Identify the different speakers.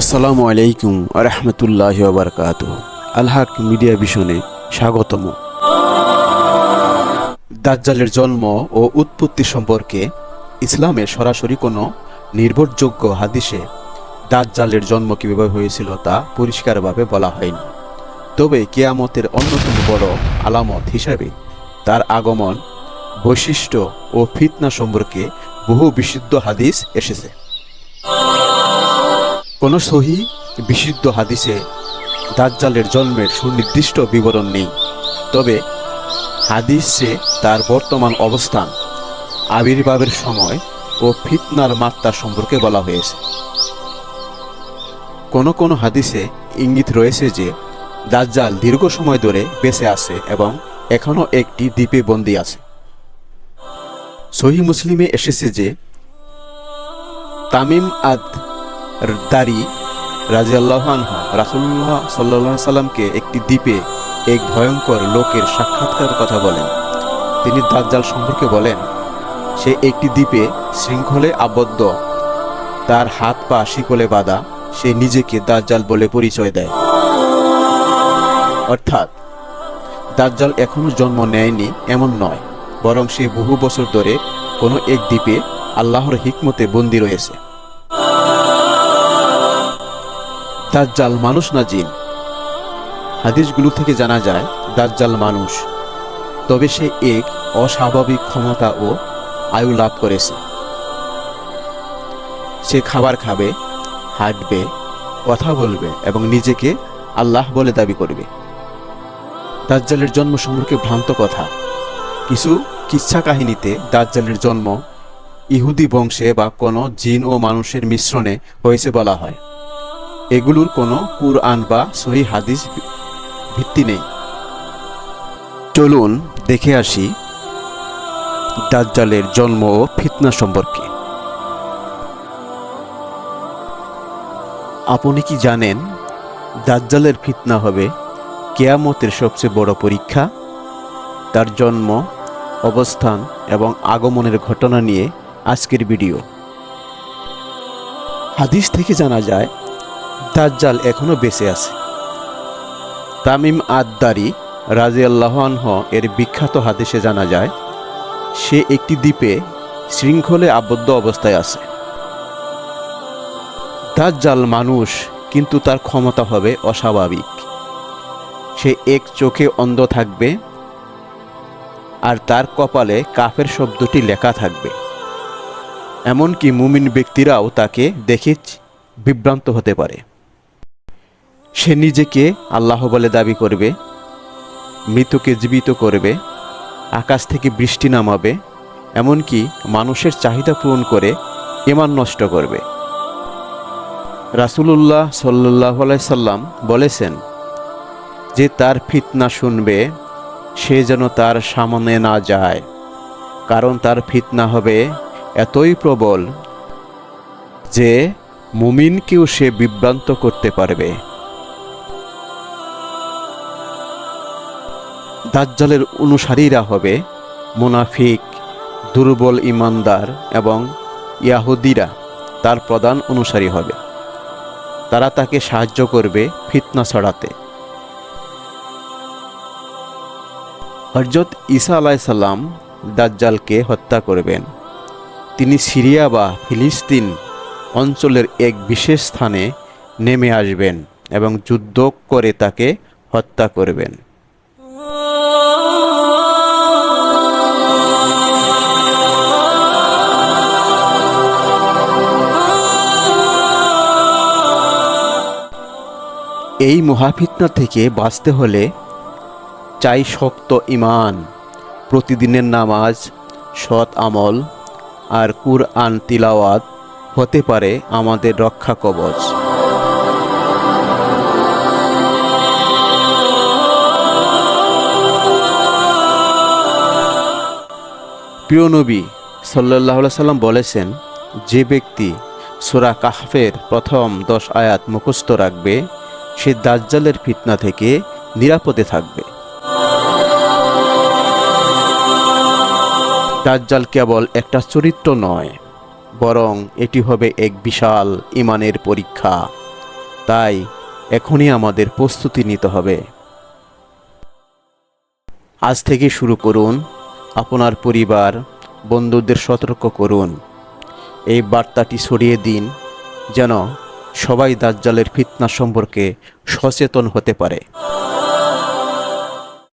Speaker 1: আসসালামু আলাইকুম রহমতুল্লাহ বারকাত আলহাক মিডিয়া ভিশনে স্বাগতম। দাজ্জালের জন্ম ও উৎপত্তি সম্পর্কে ইসলামে সরাসরি কোনো নির্ভরযোগ্য হাদিসে দাজ্জালের জন্ম কীভাবে হয়েছিল তা পরিষ্কারভাবে বলা হয়নি। তবে কেয়ামতের অন্যতম বড় আলামত হিসাবে তার আগমন, বৈশিষ্ট্য ও ফিতনা সম্পর্কে বহু বিশুদ্ধ হাদিস এসেছে। কোনো সহি, বিশুদ্ধ হাদিসে দাজ্জালের জন্মের সুনির্দিষ্ট বিবরণ নেই। তবে হাদিসে তার বর্তমান অবস্থান, আবির্ভাবের সময় ও ফিতনার মাত্রা সম্পর্কে বলা হয়েছে। কোনো কোনো হাদিসে ইঙ্গিত রয়েছে যে, দাজ্জাল দীর্ঘ সময় ধরে বেঁচে আছে এবং এখনও একটি দ্বীপে বন্দী আছে। সহি মুসলিমে এসেছে যে, তামিম আদ দারি রাজিয়াল্লাহ আনহু রাসুল্লাহ সাল্লাহ সাল্লামকে একটি দ্বীপে এক ভয়ঙ্কর লোকের সাক্ষাৎকার কথা বলেন। তিনি দাজ্জাল সম্পর্কে বলেন, সে একটি দ্বীপে শৃঙ্খলে আবদ্ধ। তার হাত পা শিকলে বাঁধা, সে নিজেকে দাজ্জাল বলে পরিচয় দেয়। অর্থাৎ, দাজ্জাল এখনও জন্ম নেয়নি এমন নয়, বরং সে বহু বছর ধরে কোনো এক দ্বীপে আল্লাহর হিকমতে বন্দী রয়েছে। দাজ্জাল মানুষ না জিন হাদিসগুলো থেকে জানা যায়, দাজ্জাল মানুষ। তবে সে এক অস্বাভাবিক ক্ষমতা ও আয়ু লাভ করেছে। সে খাবার খাবে, হাঁটবে, কথা বলবে এবং নিজেকে আল্লাহ বলে দাবি করবে। দাজ্জালের জন্ম সম্পর্কে ভ্রান্ত কথা। কিছু কিচ্ছা কাহিনীতে দাজ্জালের জন্ম ইহুদি বংশে বা কোনো জিন ও মানুষের মিশ্রণে হয়েছে বলা হয়। এগুলোর কোনো কুরআন বা সহি হাদিস ভিত্তি নেই। চলুন দেখে আসি দাজ্জালের জন্ম ও ফিতনা সম্পর্কে। আপনি কি জানেন দাজ্জালের ফিতনা হবে কেয়ামতের সবচেয়ে বড় পরীক্ষা? তার জন্ম, অবস্থান এবং আগমনের ঘটনা নিয়ে আজকের ভিডিও। হাদিস থেকে জানা যায় দাজ্জাল এখনও বেঁচে আছে। তামিম আদদারি রাজি আল্লাহনহ এর বিখ্যাত হাদিসে জানা যায়, সে একটি দ্বীপে শৃঙ্খলে আবদ্ধ অবস্থায় আছে। দাজ্জাল মানুষ, কিন্তু তার ক্ষমতা হবে অস্বাভাবিক। সে এক চোখে অন্ধ থাকবে, আর তার কপালে কাফের শব্দটি লেখা থাকবে। এমনকি মুমিন ব্যক্তিরাও তাকে দেখে বিভ্রান্ত হতে পারে। সে নিজেকে আল্লাহ বলে দাবি করবে মৃতকে জীবিত করবে, আকাশ থেকে বৃষ্টি নামাবে, এমনকি মানুষের চাহিদা পূরণ করে ইমান নষ্ট করবে। রাসুলুল্লাহ সাল্লাহ সাল্লাম বলেছেন, যে তার ফিতনা শুনবে, সে যেন তার সামনে না যায়, কারণ তার ফিতনা হবে এতই প্রবল যে মুমিনকেও সে বিভ্রান্ত করতে পারবে। দাজ্জালের অনুসারীরা হবে মুনাফিক, দুর্বল ইমানদার এবং ইয়াহুদিরা তার প্রধান অনুসারী হবে। তারা তাকে সাহায্য করবে ফিতনা ছড়াতে। হজরত ঈসা আলাইসাল্লাম দাজ্জালকে হত্যা করবেন। তিনি সিরিয়া বা ফিলিস্তিন অঞ্চলের এক বিশেষ স্থানে নেমে আসবেন এবং যুদ্ধ করে তাকে হত্যা করবেন। এই মহাফিতনা থেকে বাঁচতে হলে চাই শক্ত ইমান প্রতিদিনের নামাজ, সৎ আমল আর কুরআন তিলাওয়াত হতে পারে আমাদের রক্ষা কবচ। প্রিয় নবী সাল্লাহ সাল্লাম বলেছেন, যে ব্যক্তি সোরা কাহফের প্রথম দশ আয়াত মুখস্থ রাখবে সে দাজ্জালের ফিতনা থেকে নিরাপদে থাকবে। দাজ্জাল কেবল একটা চরিত্র নয়, বরং এটি হবে এক বিশাল ইমানের পরীক্ষা। তাই এখনই আমাদের প্রস্তুতি নিতে হবে। আজ থেকে শুরু করুন, আপনার পরিবার, বন্ধুদের সতর্ক করুন। এই বার্তাটি ছড়িয়ে দিন, যেন সবাই দাজ্জালের ফিতনা সম্পর্কে সচেতন হতে পারে।